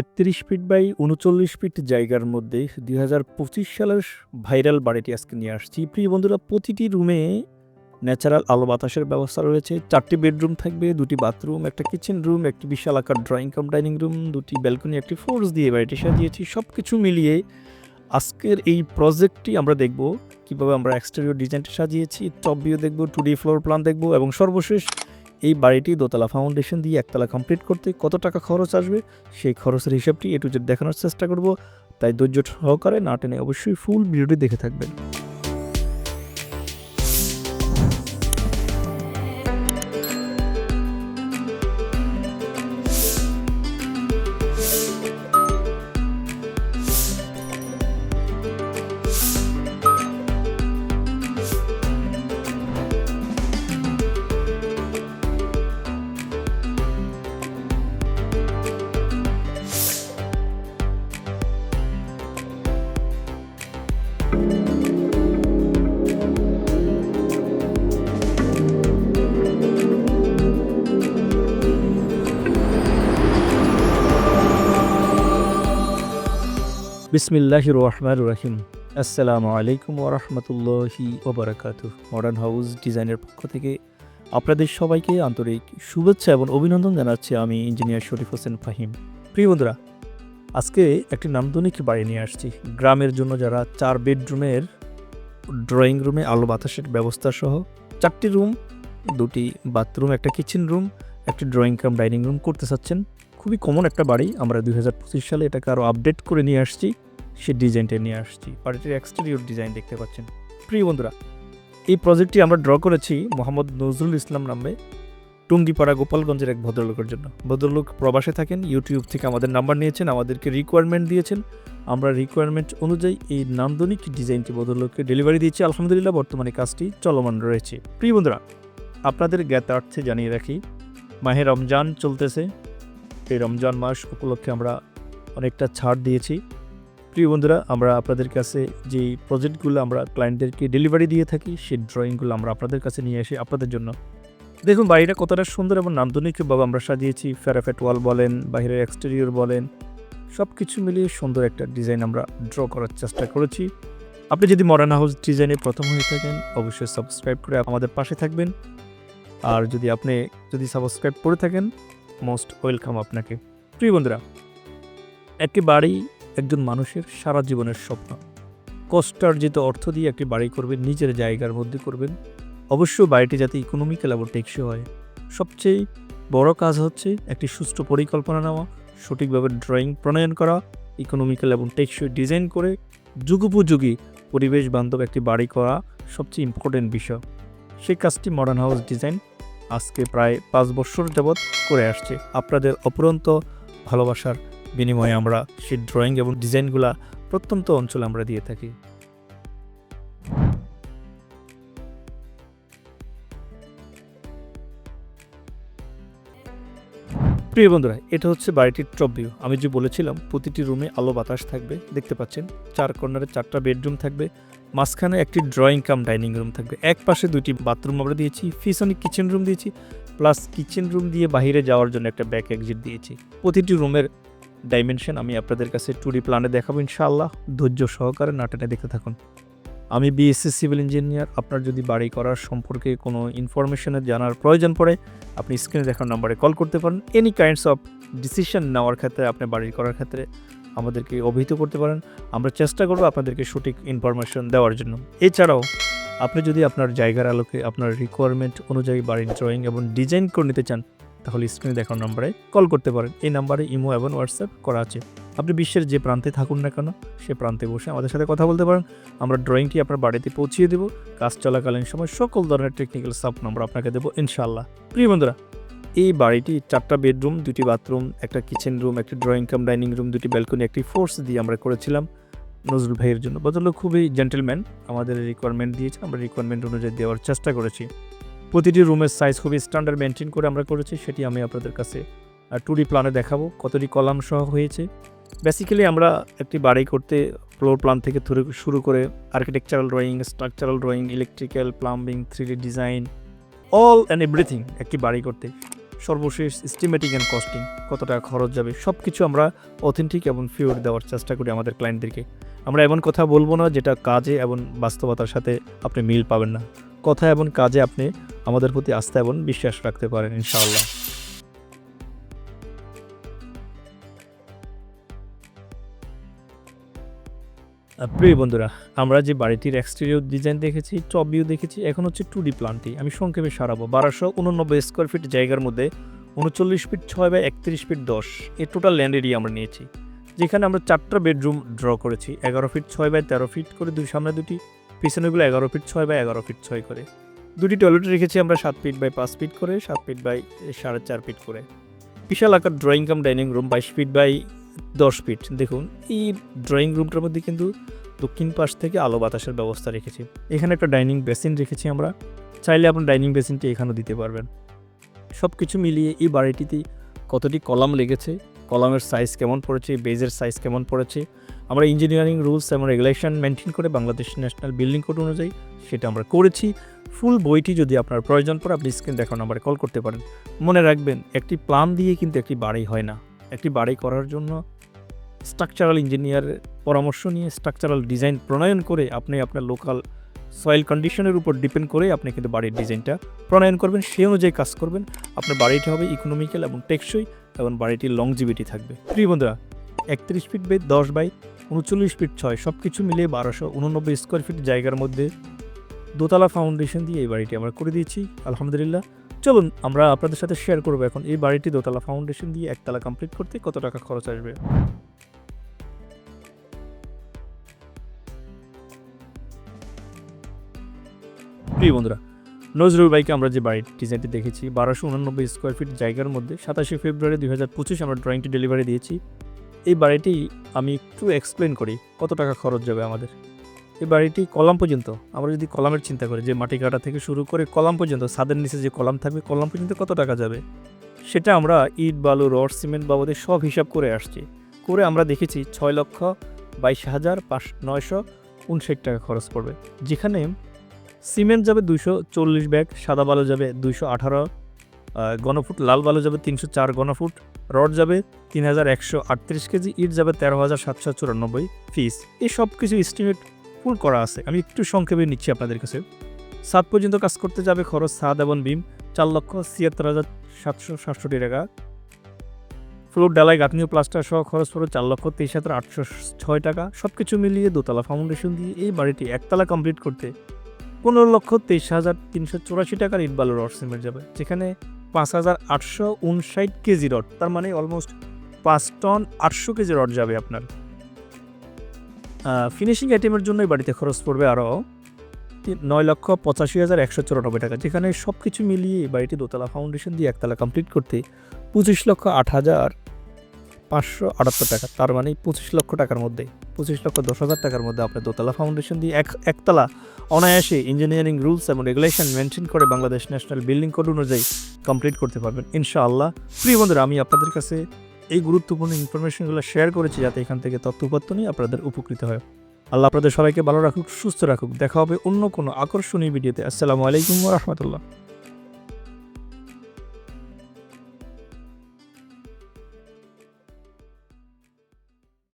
একত্রিশ feet by উনচল্লিশ fit জায়গার মধ্যে দুই হাজার পঁচিশ সালের ভাইরাল বাড়িটি আজকে নিয়ে আসছি। প্রিয় বন্ধুরা, প্রতিটি রুমে ন্যাচারাল আলো বাতাসের ব্যবস্থা রয়েছে। চারটি বেডরুম থাকবে, দুটি বাথরুম, একটা কিচেন রুম, একটি বিশাল আকার ড্রয়িং কাম ডাইনিং রুম, দুটি ব্যালকনি, একটি ফোর্স দিয়ে বাড়িটি সাজিয়েছি। সব কিছু মিলিয়ে আজকের এই প্রজেক্টটি আমরা দেখব, কীভাবে আমরা এক্সটেরিয়র ডিজাইনটি সাজিয়েছি, টপ ভিউ দেখব, টু ডি ফ্লোর প্ল্যান দেখব এবং সর্বশেষ এই বাড়িটি দোতলা ফাউন্ডেশন দিয়ে একতলা কমপ্লিট করতে কত টাকা খরচ আসবে? সেই খরচের হিসাবটি এটু জেড দেখানোর চেষ্টা করব। তাই ধৈর্য সহকারে না টেনে অবশ্যই ফুল ভিডিওটি দেখে থাকবেন। বিসমিল্লাহ রহমান রাহিম আসসালামু আলাইকুম ওরহমতুল্লাহি ওবরাকাতু মডার্ন হাউস ডিজাইনের পক্ষ থেকে আপনাদের সবাইকে আন্তরিক শুভেচ্ছা এবং অভিনন্দন জানাচ্ছি আমি ইঞ্জিনিয়ার শরীফ হোসেন ফাহিম। প্রিয় বন্ধুরা, আজকে একটি নান্দনিক বাড়ি নিয়ে আসছি। গ্রামের জন্য যারা চার বেডরুমের ড্রয়িং রুমে আলো বাতাসের ব্যবস্থা সহ চারটি রুম, দুটি বাথরুম, একটা কিচেন রুম, একটি ড্রয়িং কাম, ডাইনিং রুম করতে চাচ্ছেন খুবই কমন একটা বাড়ি। আমরা দুই হাজার পঁচিশ সালে এটাকে আরও আপডেট করে নিয়ে আসছি। সে ডিজাইনটা নিয়ে আসছি। বাড়িটির এক্সটেরিয়র ডিজাইন দেখতে পাচ্ছেন। প্রিয় বন্ধুরা, এই প্রজেক্টটি আমরা ড্র করেছি মোহাম্মদ নজরুল ইসলাম নামে টুঙ্গিপাড়া গোপালগঞ্জের এক ভদ্রলোকের জন্য। ভদ্রলোক প্রবাসে থাকেন ইউটিউব থেকে আমাদের নাম্বার নিয়েছেন, আমাদেরকে রিকোয়ারমেন্ট দিয়েছেন। আমরা রিকোয়ারমেন্ট অনুযায়ী এই নান্দনিক ডিজাইনটি ভদ্রলোককে ডেলিভারি দিয়েছি। আলহামদুলিল্লাহ, বর্তমানে কাজটি চলমান রয়েছে। প্রিয় বন্ধুরা, আপনাদের জ্ঞাতার্থে জানিয়ে রাখি, মাহে রমজান চলতেছে। এই রমজান মাস উপলক্ষে আমরা অনেকটা ছাড় দিয়েছি। প্রিয় বন্ধুরা, আমরা আপনাদের কাছে যে প্রজেক্টগুলো আমরা ক্লায়েন্টদেরকে ডেলিভারি দিয়ে থাকি, সেই ড্রয়িংগুলো আমরা আপনাদের কাছে নিয়ে আসি আপনাদের জন্য। দেখুন, বাড়িটা কতটা সুন্দর এবং নান্দনিকভাবে আমরা সাজিয়েছি। ফ্যারাফেট ওয়াল বলেন বাইরের এক্সটেরিয়র বলেন সব কিছু মিলিয়ে সুন্দর একটা ডিজাইন আমরা ড্র করার চেষ্টা করেছি। আপনি যদি মডার্ন হাউস ডিজাইনে প্রথম হয়ে থাকেন, অবশ্যই সাবস্ক্রাইব করে আমাদের পাশে থাকবেন। আর যদি আপনি যদি সাবস্ক্রাইব করে থাকেন মোস্ট ওয়েলকাম আপনাকে। প্রিয় বন্ধুরা বাড়ি একজন মানুষের সারা জীবনের স্বপ্ন। কষ্টার্জিত অর্থ দিয়ে একটি বাড়ি করবেন, নিজের জায়গার মধ্যে করবেন। অবশ্যই বাড়িটি যাতে ইকোনমিক্যাল এবং টেকসই হয়। সবচেয়ে বড় কাজ হচ্ছে একটি সুষ্ঠু পরিকল্পনা নেওয়া, সঠিকভাবে ড্রয়িং প্রণয়ন করা ইকোনমিক্যাল এবং টেকসই ডিজাইন করে, যুগোপযোগী পরিবেশ বান্ধব একটি বাড়ি করা সবচেয়ে ইম্পর্টেন্ট বিষয়। সেই কাজটি মডার্ন হাউস ডিজাইন আজকে প্রায় পাঁচ বছর যাবৎ করে আসছে। আপনাদের অপরন্ত ভালোবাসার বিনিময়ে আমরা সেই ড্রয়িং এবং ডিজাইনগুলা প্রত্যন্ত অঞ্চলে আমরা দিয়ে থাকি। প্রিয় বন্ধুরা, এটা হচ্ছে বাড়িটির টপ ভিউ। আমি যে বলেছিলাম, প্রতিটি রুমে আলো বাতাস থাকবে, দেখতে পাচ্ছেন? চার কর্নারে চারটা বেডরুম থাকবে, মাঝখানে একটি ড্রয়িং কাম, ডাইনিং রুম থাকবে। এক পাশে দুটি বাথরুম আমরা দিয়েছি, পিছনে কিচেন রুম দিয়েছি, প্লাস কিচেন রুম দিয়ে বাইরে যাওয়ার জন্য একটা ব্যাক এক্সিট দিয়েছি। প্রতিটি রুমের ডাইমেনশন আমি আপনাদের কাছে টুডি প্ল্যানে দেখাবো, ইনশাআল্লাহ। ধৈর্য সহকারে নাটেনে দেখতে থাকুন। আমি বিএসসি সিভিল ইঞ্জিনিয়ার আপনার যদি বাড়ি করার সম্পর্কে কোনো ইনফরমেশনের জানার প্রয়োজন পড়ে, আপনি স্ক্রিনে দেখার নাম্বারে কল করতে পারেন। এনি কাইন্ডস অফ ডিসিশন নেওয়ার ক্ষেত্রে, আপনি বাড়ি করার ক্ষেত্রে আমাদেরকে অভিহিত করতে পারেন। আমরা চেষ্টা করব আপনাদেরকে সঠিক ইনফরমেশন দেওয়ার জন্য। এছাড়াও, আপনি যদি আপনার জায়গার আলোকে আপনার রিকোয়ারমেন্ট অনুযায়ী বাড়ির ড্রয়িং এবং ডিজাইন করে নিতে চান, তাহলে স্ক্রিনে দেখার নম্বরে কল করতে পারেন। এই নাম্বারে ইমো এবং হোয়াটসঅ্যাপ করা আছে। আপনি বিশ্বের যে প্রান্তে থাকুন না কেন, সে প্রান্তে বসে আমাদের সাথে কথা বলতে পারেন। আমরা ড্রয়িংটি আপনার বাড়িতে পৌঁছিয়ে দেবো। কাজ চলাকালীন সময় সকল ধরনের টেকনিক্যাল সাপ নম্বর আপনাকে দেবো ইনশাল্লাহ প্রিয় বন্ধুরা, এই বাড়িটি চারটা বেডরুম দুটি বাথরুম একটা কিচেন রুম একটি ড্রয়িং কাম ডাইনিং রুম দুটি ব্যালকনি একটি ফোর্স দিয়ে আমরা করেছিলাম নজরুল ভাইয়ের জন্য। বদল খুবই জেন্টেলম্যান আমাদের রিকোয়ারমেন্ট দিয়েছে, আমরা রিকোয়ারমেন্ট অনুযায়ী দেওয়ার চেষ্টা করেছি। প্রতিটি রুমের সাইজ খুবই স্ট্যান্ডার্ড মেনটেন করে আমরা করেছি, সেটি আমি আপনাদের কাছে টু ডি প্ল্যানে দেখাবো, কতটি কলাম সহ হয়েছে। বেসিক্যালি আমরা একটি বাড়ি করতে ফ্লোর প্ল্যান থেকে শুরু করে architectural drawing structural drawing electrical plumbing three D design all and everything একটি বাড়ি করতে। সর্বশেষ স্টিমেটিং অ্যান্ড কস্টিং কত টাকা খরচ যাবে সব কিছু আমরা অথেন্টিক এবং ফিওর দেওয়ার চেষ্টা করি আমাদের ক্লায়েন্টদেরকে আমরা এমন কথা বলব না যেটা কাজে এবং বাস্তবতার সাথে আপনি মিল পাবেন না। কথা এবং কাজে আপনি আমাদের প্রতি আস্থা এবং বিশ্বাস রাখতে পারেন, ইনশাআল্লাহ। প্রিয় বন্ধুরা, আমরা যে বাড়িটির এক্সটেরিয়র ডিজাইন দেখেছি টপ ভিউ দেখেছি, এখন হচ্ছে টু ডি প্ল্যানটি আমি সংক্ষেপে সারাবো। বারোশো উননব্বই স্কোয়ার ফিট জায়গার মধ্যে উনচল্লিশ ফিট ছয় বাই একত্রিশ ফিট দশ। এ টোটাল ল্যান্ড এরিয়া আমরা নিয়েছি। যেখানে আমরা চারটা বেডরুম ড্র করেছি। এগারো ফিট ছয় বাই তেরো ফিট করে দুই, সামনে দুটি। পিছনেগুলো এগারো ফিট ছয় বাই এগারো ফিট ছয় করে। দুটি টয়লেট রেখেছি আমরা সাত ফিট বাই পাঁচ ফিট করে, সাত ফিট বাই সাড়ে চার ফিট করে। বিশাল আকার ড্রয়িং কাম ডাইনিং রুম বাইশ ফিট বাই দশ ফিট। দেখুন, এই ড্রয়িং রুমটার মধ্যে কিন্তু দক্ষিণ পাশ থেকে আলো বাতাসের ব্যবস্থা রেখেছি। এখানে একটা ডাইনিং বেসিন রেখেছি আমরা। চাইলে আপনার ডাইনিং বেসিনটি এখানেও দিতে পারবেন। সব কিছু মিলিয়ে এই বাড়িটিতে কতটি কলাম লেগেছে, কলামের সাইজ কেমন পড়েছে বেজের সাইজ কেমন পড়েছে, আমরা ইঞ্জিনিয়ারিং রুলস এবং রেগুলেশন মেনটেন করে বাংলাদেশ ন্যাশনাল বিল্ডিং কোড অনুযায়ী সেটা আমরা করেছি। ফুল বইটি যদি আপনার প্রয়োজন পড়ে, আপনি স্ক্রিন দেখানো নাম্বারে কল করতে পারেন। মনে রাখবেন, একটি প্ল্যান দিয়ে কিন্তু একটি বাড়ি হয় না। একটি বাড়ি করার জন্য স্ট্রাকচারাল ইঞ্জিনিয়ারের পরামর্শ নিয়ে স্ট্রাকচারাল ডিজাইন প্রণয়ন করে আপনি আপনার লোকাল সয়েল কন্ডিশনের উপর ডিপেন্ড করে আপনি কিন্তু বাড়ির ডিজাইনটা প্রণয়ন করবেন। সেই অনুযায়ী কাজ করবেন। আপনার বাড়িটি হবে ইকোনমিক্যাল এবং টেকসই এবং বাড়িটির লংজিভিটি থাকবে। প্রিয় বন্ধুরা, একত্রিশ ফিট বাই দশ বাই উনচল্লিশ ফিট ছয় সব কিছু মিলিয়ে বারোশো উননব্বই স্কোয়ার ফিট জায়গার মধ্যে দোতলা ফাউন্ডেশন দিয়ে এই বাড়িটি আমরা করে দিয়েছি। আলহামদুলিল্লাহ চলুন আমরা আপনাদের সাথে শেয়ার করব এখন। এই বাড়িটি দোতলা ফাউন্ডেশন দিয়ে একতলা কমপ্লিট করতে কত টাকা খরচ আসবে? প্রিয় বন্ধুরা, নজরুল বাইকে আমরা যে বাড়ির ডিজাইনটি দেখেছি, বারোশো উনানব্বই স্কোয়ার ফিট জায়গার মধ্যে সাতাশে ফেব্রুয়ারি দুই হাজার পঁচিশ আমরা ড্রয়িংটি ডেলিভারি দিয়েছি। এই বাড়িটি আমি একটু এক্সপ্লেন করি, কত টাকা খরচ যাবে আমাদের? এই বাড়িটি কলাম পর্যন্ত। আমরা যদি কলামের চিন্তা করি, যে মাটি কাটা থেকে শুরু করে কলাম পর্যন্ত, ছাদের নিচে যে কলাম থাকবে, কলাম পর্যন্ত কত টাকা যাবে? সেটা আমরা ইট, বালু, রড, সিমেন্ট বাবদে সব হিসাব করে আসছি। করে আমরা দেখেছি ছয় লক্ষ বাইশ হাজার পাঁচ, নয়শো উনষাট টাকা খরচ পড়বে। যেখানে সিমেন্ট যাবে দুশো চল্লিশ ব্যাগ, সাদা বালু যাবে দুইশো আঠারো গণফুট, লাল বালু যাবে তিনশো চার গণফুট, রড যাবে তিন হাজার একশো আটত্রিশ কেজি, ইট যাবে তেরো হাজার সাতশো চুরানব্বই ফিস এই সব কিছু এস্টিমেট ফুল করা আছে। আমি একটু সংক্ষেপে নিচ্ছি আপনাদের কাছে। সাত পর্যন্ত কাজ করতে যাবে খরচ সাদ এবং বিম চার লক্ষ ছিয়াত্তর হাজার সাতশো সাতষট্টি টাকা। ফ্লোর ডালাই গাঁথনি প্লাস্টার সহ খরচ পড়বে চার লক্ষ তেইশ হাজার আটশো ছয় টাকা। সব কিছু মিলিয়ে দোতলা ফাউন্ডেশন দিয়ে এই বাড়িটি একতলা কমপ্লিট করতে পনেরো লক্ষ তেইশ হাজার তিনশো চুরাশি টাকার ইট বালু রড সিমেন্ট যাবে। যেখানে পাঁচ হাজার আটশো উনষাট কেজি রড, তার মানে অলমোস্ট পাঁচ টন আটশো কেজি রড যাবে আপনার। ফিনিশিং আইটেমের জন্য এই বাড়িতে খরচ পড়বে আরও নয় লক্ষ পঁচাশি হাজার একশো চুরানব্বই টাকা, যেখানে সব কিছু মিলিয়ে বাড়িটি দোতলা ফাউন্ডেশন দিয়ে একতলা কমপ্লিট করতে পঁচিশ লক্ষ আট হাজার পাঁচশো আটাত্তর টাকা, তার মানে পঁচিশ লক্ষ টাকার মধ্যে, পঁচিশ লক্ষ দশ হাজার টাকার মধ্যে আপনি দোতলা ফাউন্ডেশন দিয়ে এক, একতলা অনায়াসে ইঞ্জিনিয়ারিং রুলস এবং রেগুলেশন মেনটেন করে বাংলাদেশ ন্যাশনাল বিল্ডিং কোড অনুযায়ী কমপ্লিট করতে পারবেন। ইনশাআল্লাহ। প্রিয় বন্ধুরা, আমি আপনাদের কাছে এই গুরুত্বপূর্ণ ইনফরমেশনগুলো শেয়ার করেছি যাতে এখান থেকে তথ্য তথ্যপত্র নিয়ে আপনাদের উপকৃত হয়। আল্লাহ আপনাদের সবাইকে ভালো রাখুক, সুস্থ রাখুক। দেখা হবে অন্য কোনো আকর্ষণীয় ভিডিওতে আসসালামু আলাইকুম রহমতুল্লাহ।